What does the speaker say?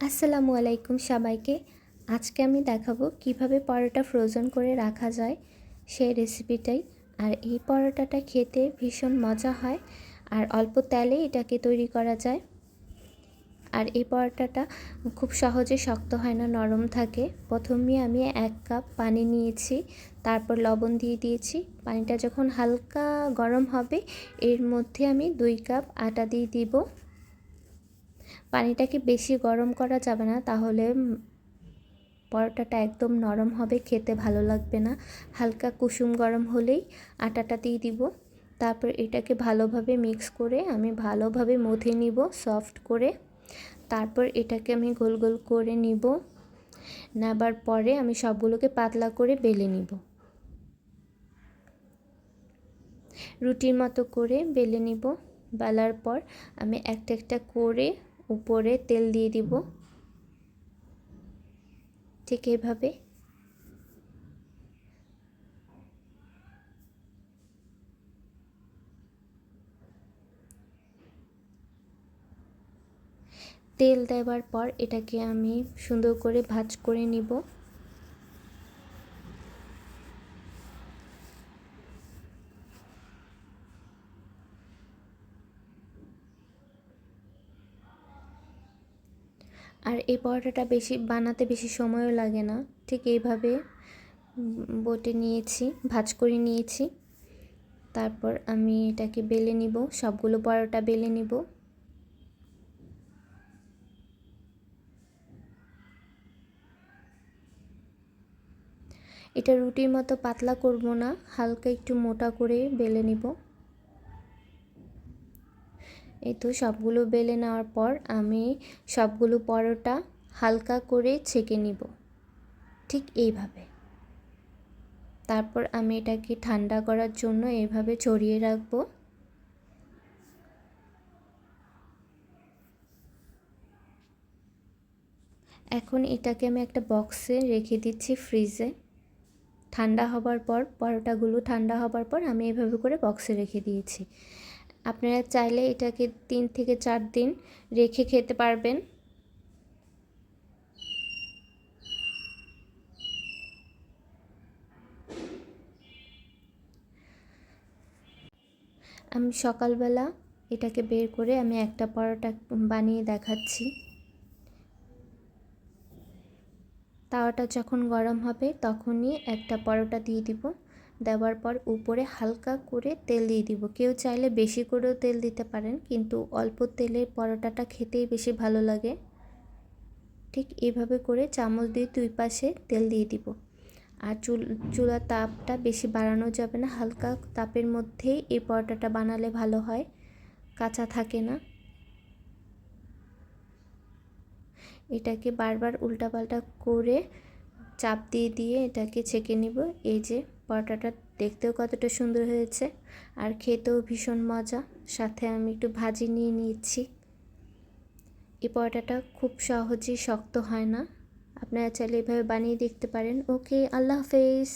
আসসালামু আলাইকুম সবাইকে। আজকে আমি দেখাবো কীভাবে পরোটা ফ্রোজেন করে রাখা যায় সেই রেসিপিটাই আর এই পরোটাটা খেতে ভীষণ মজা হয় আর অল্প তেলে এটাকে তৈরি করা যায়। আর এই পরোটাটা খুব সহজে শক্ত হয় না, নরম থাকে। প্রথমে আমি এক কাপ পানি নিয়েছি, তারপর লবণ দিয়ে দিয়েছি। পানিটা যখন হালকা গরম হবে, এর মধ্যে আমি দুই কাপ আটা দিয়ে দিব। পানিটাকে বেশি গরম করা যাবে না, তাহলে পরোটাটা একদম নরম হবে, খেতে ভালো লাগবে না। হালকা কুসুম গরম হলেই আটাটা দিয়ে দিব। তারপর এটাকে ভালোভাবে মিক্স করে আমি ভালোভাবে মথে নিব, সফট করে। তারপর এটাকে আমি গোল গোল করে নিব। নেবার পরে আমি সবগুলোকে পাতলা করে বেলে নিব। রুটির মতো করে বেলে নিব। বেলার পর আমি একটা একটা করে উপরে তেল দিয়ে দিব। ঠিক এইভাবে। তেল দেওয়ার পর এটাকে আমি সুন্দর করে ভাজ করে নিব। আর এই পরোটাটা বেশি, বানাতে বেশি সময়ও লাগে না। ঠিক এইভাবে বটে নিয়েছি, ভাজ করে নিয়েছি। তারপর আমি এটাকে বেলে নিব, সবগুলো পরোটা বেলে নিব। এটা রুটির মতো পাতলা করব না, হালকা একটু মোটা করে বেলে নিব। এই তো সবগুলো বেলে নেওয়ার পর আমি সবগুলো পরোটা হালকা করে ছেঁকে নিব। ঠিক এইভাবে। তারপর আমি এটাকে ঠান্ডা করার জন্য এইভাবে ছড়িয়ে রাখব। এখন এটাকে আমি একটা বক্সে রেখে দিচ্ছি ফ্রিজে। ঠান্ডা হবার পর, পরোটাগুলো ঠান্ডা হবার পর আমি এভাবে করে বক্সে রেখে দিয়েছি। আপনারা চাইলে এটাকে তিন থেকে চার দিন রেখে খেতে পারবেন। আমি সকালবেলা এটাকে বের করে আমি একটা পরোটা বানিয়ে দেখাচ্ছি। তাওয়াটা যখন গরম হবে তখনই একটা পরোটা দিয়ে দিব। দেওয়ার পর উপরে হালকা করে তেল দিয়ে দিব। কেউ চাইলে বেশি করেও তেল দিতে পারেন, কিন্তু অল্প তেলের পরোটাটা খেতেই বেশি ভালো লাগে। ঠিক এভাবে করে চামচ দিয়ে দুই পাশে তেল দিয়ে দিব। আর চুল চুলার তাপটা বেশি বাড়ানো যাবে না, হালকা তাপের মধ্যেই এই পরোটাটা বানালে ভালো হয়, কাঁচা থাকে না। এটাকে বারবার উল্টাপাল্টা করে চাপ দিয়ে দিয়ে এটাকে ছেঁকে নিব। এই যে পরোটাটা দেখতেও কতটা সুন্দর হয়েছে আর খেতেও ভীষণ মজা। সাথে আমি একটু ভাজি নিয়ে নিয়েছি। এই পরোটাটা খুব সহজেই শক্ত হয় না। আপনারা চাইলে এভাবে বানিয়ে দেখতে পারেন। ওকে, আল্লাহ হাফেজ।